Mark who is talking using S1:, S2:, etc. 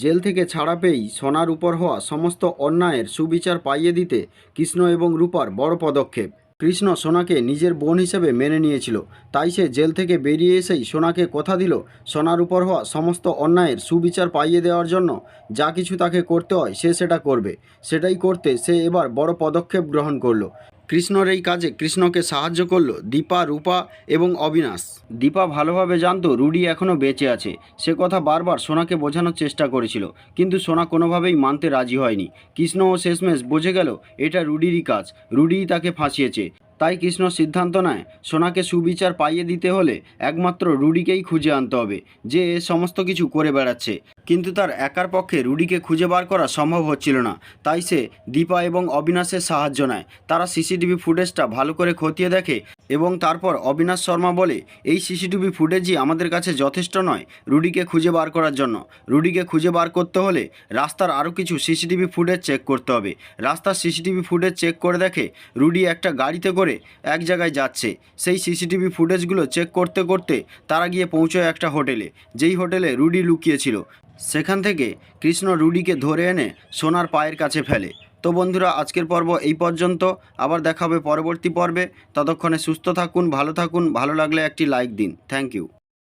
S1: Jail থেকে ছাড়া পেয়েই সোনার উপর হওয়া সমস্ত অন্যায়ের সুবিচার পাইয়ে দিতে কৃষ্ণ এবং রূপার বড় পদক্ষেপ। কৃষ্ণ সোনাকে নিজের বোন হিসেবে মেনে নিয়েছিল। তাই সে জেল থেকে বেরিয়ে এসেই সোনাকে কথা দিল সোনার উপর হওয়া সমস্ত অন্যায়ের সুবিচার পাইয়ে দেওয়ার জন্য যা কিছু তাকে করতে হয় সে সেটা করবে। সেটাই করতে সে এবার বড় পদক্ষেপ গ্রহণ করল। কৃষ্ণর এই কাজে কৃষ্ণকে সাহায্য করল দীপা, রূপা এবং অবিনাশ। দীপা ভালোভাবে জানতো রুডি এখনও বেঁচে আছে। সে কথা বারবার সোনাকে বোঝানোর চেষ্টা করেছিল, কিন্তু সোনা কোনোভাবেই মানতে রাজি হয়নি। কৃষ্ণ ও শেষমেশ বোঝে গেল, এটা রুডিরই কাজ। রুডিই তাকে ফাঁসিয়েছে। তাই কৃষ্ণ সিদ্ধান্ত নেয়, সোনাকে সুবিচার পাইয়ে দিতে হলে একমাত্র রুডিকেই খুঁজে আনতে হবে, যে সমস্ত কিছু করে বেড়াচ্ছে। কিন্তু তার একার পক্ষে রুডিকে খুঁজে বার করা সম্ভব হচ্ছিল না, তাই সে দীপা এবং অবিনাশের সাহায্য নেয়। তারা সিসিটিভি ফুটেজটা ভালো করে খতিয়ে দেখে এবং তারপর অবিনাশ শর্মা বলে, এই সিসিটিভি ফুটেজই আমাদের কাছে যথেষ্ট নয় রুডিকে খুঁজে বার করার জন্য। রুডিকে খুঁজে বার করতে হলে রাস্তার আরও কিছু সিসিটিভি ফুটেজ চেক করতে হবে। রাস্তার সিসিটিভি ফুটেজ চেক করে দেখে রুডি একটা গাড়িতে করে এক জায়গায় যাচ্ছে। সেই সিসিটিভি ফুটেজগুলো চেক করতে করতে তারা গিয়ে পৌঁছয় একটা হোটেলে। যেই হোটেলে রুডি লুকিয়েছিল। সেখান থেকে কৃষ্ণ রুডিকে ধরে এনে সোনার পায়ের কাছে ফেলে। তো বন্ধুরা, আজকের পর্ব এই পর্যন্ত। আবার দেখা হবে পরবর্তী পর্বে। ততক্ষণে সুস্থ থাকুন, ভালো থাকুন, ভালো লাগলে একটি লাইক দিন। Thank you